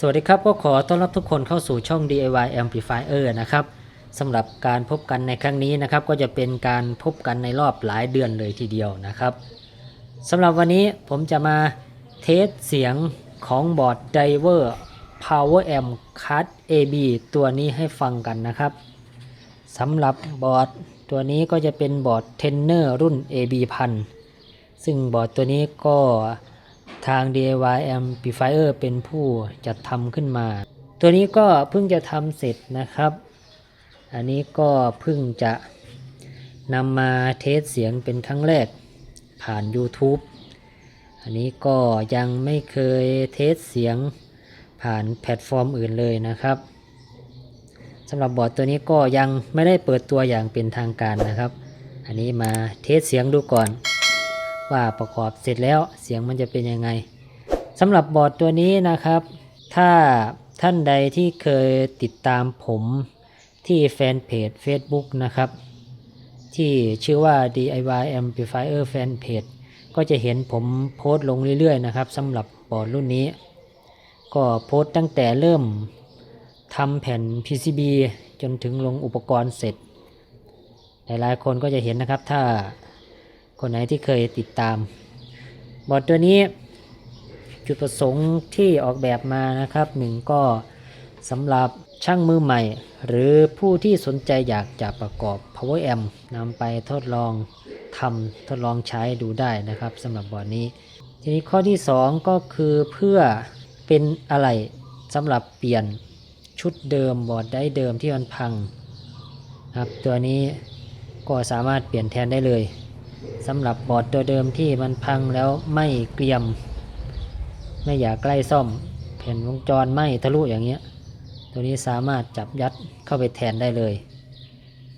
สวัสดีครับ ก็ขอต้อนรับทุกคนเข้าสู่ช่อง DIY Amplifier นะครับสำหรับการพบกันในครั้งนี้นะครับ ก็จะเป็นการพบกันในรอบหลายเดือนเลยทีเดียวนะครับสำหรับวันนี้ผมจะมาเทสเสียงของบอร์ด Diver Power Amp Card AB ตัวนี้ให้ฟังกันนะครับสำหรับบอร์ดตัวนี้ก็จะเป็นบอร์ด Tenor รุ่น AB 1000ซึ่งบอร์ดตัวนี้ก็ ทาง DIY Amplifier เป็นผู้จัดทำขึ้นมา ตัวนี้ก็เพิ่งจะทำเสร็จนะครับ อันนี้ก็เพิ่งจะนำมาเทสเสียงเป็นครั้งแรกผ่าน YouTube อันนี้ก็ยังไม่เคยเทสเสียงผ่านแพลตฟอร์มอื่นเลยนะครับสำหรับบอร์ดตัวนี้ก็ยังไม่ได้เปิดตัวอย่างเป็นทางการนะครับ อันนี้มาเทสเสียงดูก่อน ว่าประกอบเสร็จแล้วเสียงมันจะเป็นยังไงสำหรับบอร์ดตัวนี้นะครับ ถ้าท่านใดที่เคยติดตามผมที่แฟนเพจ Facebook นะครับ ที่ชื่อว่า DIY Amplifier Fan Page ก็จะเห็นผมโพสต์ลงเรื่อยๆนะครับสำหรับบอร์ดรุ่นนี้ ก็โพสต์ตั้งแต่เริ่มทำแผ่น PCB จนถึงลงอุปกรณ์เสร็จ หลายๆคนก็จะเห็นนะครับถ้า คนไหนที่เคยติดตาม บอร์ดตัวนี้จุดประสงค์ที่ออกแบบมานะครับหนึ่งก็สำหรับช่างมือใหม่ หรือผู้ที่สนใจอยากจะประกอบ power amp นำไปทดลองทำทดลองใช้ดูได้นะครับสำหรับบอร์ดนี้ ทีนี้ข้อที่ 2 ก็คือเพื่อเป็นอะไรสำหรับเปลี่ยนชุดเดิมบอร์ดได้เดิมที่มันพังครับตัวนี้ก็สามารถเปลี่ยนแทนได้เลย สำหรับบอร์ดตัวเดิมที่มันพังแล้วไม่เกรียม ไม่อยากใกล้ซ่อม แผ่นวงจรไหมทะลุอย่างเงี้ย ตัวนี้สามารถจับยัดเข้าไปแทนได้เลย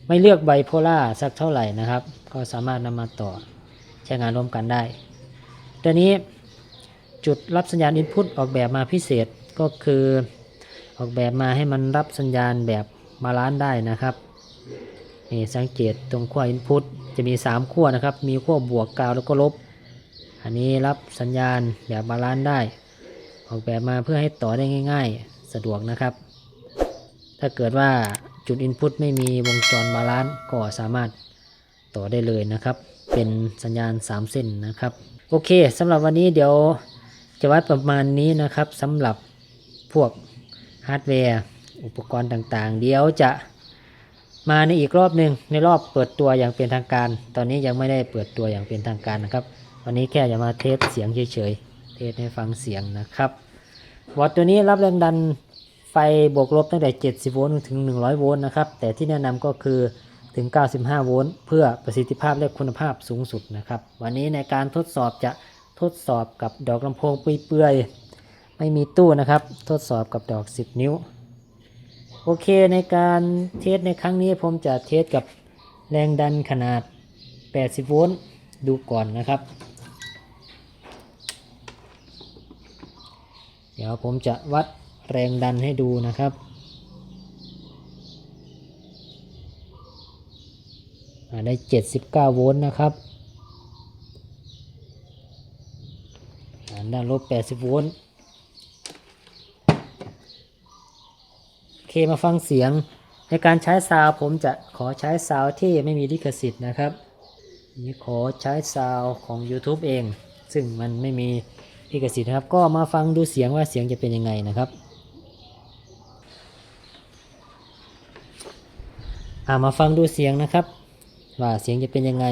ไม่เลือกไบโพล่าสักเท่าไหร่นะครับ ก็สามารถนำมาต่อใช้งานร่วมกันได้ ตัวนี้จุดรับสัญญาณอินพุตออกแบบมาพิเศษก็คือออกแบบมาให้มันรับสัญญาณแบบมาล้านได้นะครับ นี่สังเกตตรงขั้วอินพุตจะมี 3 ขั้วนะครับ มีขั้วบวกกาวแล้วก็ลบ อันนี้รับสัญญาณแบบบาลานซ์ได้ ออกแบบมาเพื่อให้ต่อได้ง่าย ๆ สะดวกนะครับ ถ้าเกิดว่าจุดอินพุตไม่มีวงจรบาลานซ์ก็สามารถต่อได้เลยนะครับ เป็นสัญญาณ 3 เส้นนะครับ โอเคสำหรับวันนี้เดี๋ยวจะวัดประมาณนี้นะครับสำหรับพวกฮาร์ดแวร์ อุปกรณ์ต่างๆ เดี๋ยวจะ มาในอีกรอบหนึ่งในรอบเปิดตัวอย่างเป็นทางการ ตอนนี้ยังไม่ได้เปิดตัวอย่างเป็นทางการนะครับ วันนี้แค่จะมาเทสเสียงเฉยๆ เทสให้ฟังเสียงนะครับวอตตัวนี้รับแรงดันไฟบวกลบตั้งแต่ 70 โวลต์ถึง 100 โวลต์นะครับ แต่ที่แนะนำก็คือถึง 95 โวลต์เพื่อประสิทธิภาพและคุณภาพสูงสุดนะครับ วันนี้ในการทดสอบจะทดสอบกับดอกลำโพงเปื่อยๆ ไม่มีตู้นะครับ ทดสอบกับดอก 10 นิ้ว โอเคในการเทสในครั้งนี้ผมจะเทสกับแรงดันขนาด 80 โวลต์ดูก่อนนะครับ เดี๋ยวผมจะวัดแรงดันให้ดูนะครับได้ 79 โวลต์นะครับอ่าด้านลบ 80 โวลต์ โอ เคมาฟังเสียง ในการใช้ซาวผมจะขอใช้ซาวที่ไม่มีลิขสิทธิ์นะครับนี่ขอใช้ซาวของ YouTube เอง ซึ่งมันไม่มีลิขสิทธิ์นะครับ ก็มาฟังดูเสียงว่าเสียงจะเป็นยังไงนะครับอ่ามาฟังดูเสียงนะครับ ว่าเสียงจะเป็นยังไง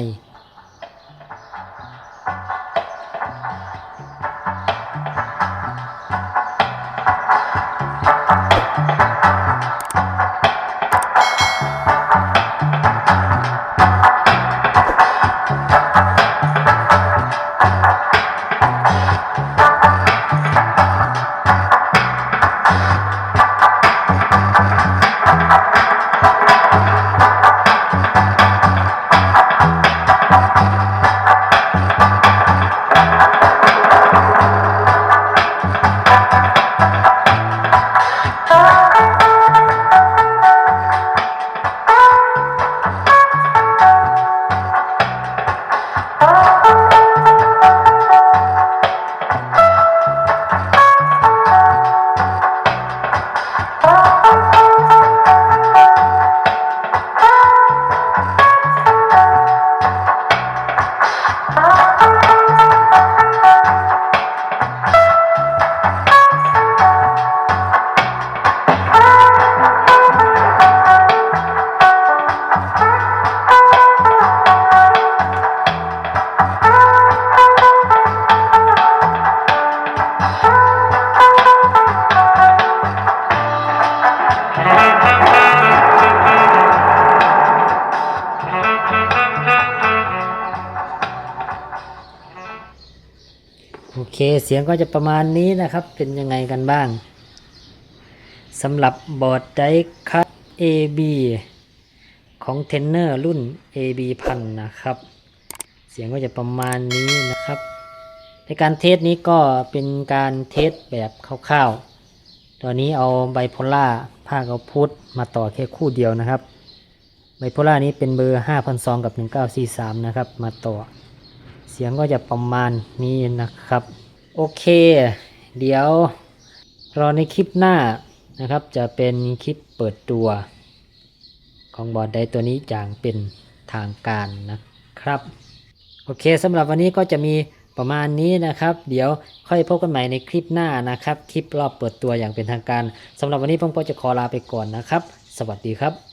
เคเสียงก็จะประมาณนี้นะครับ เป็นยังไงกันบ้างสำหรับบอร์ดไดคัต AB ของเทนเนอร์รุ่น AB พันนะครับ เสียงก็จะประมาณนี้นะครับ ในการเทสนี้ก็เป็นการเทสแบบคร่าวๆตอนนี้เอาไบโพล่าภาคเอาพุทมาต่อแค่คู่เดียวนะครับไบโพล่านี้เป็นเบอร์ 5,002 กับ 1943 นะครับ มาต่อ เสียงก็จะประมาณนี้นะครับ โอเค เดี๋ยวรอในคลิปหน้านะครับ จะเป็นคลิปเปิดตัว ของบอร์ดไดตัวนี้อย่างเป็นทางการนะครับ โอเคสำหรับวันนี้ก็จะมีประมาณนี้นะครับ เดี๋ยวค่อยพบกันใหม่ในคลิปหน้านะครับ คลิปรอบเปิดตัวอย่างเป็นทางการสำหรับวันนี้ผมก็จะขอลาไปก่อนนะครับ สวัสดีครับ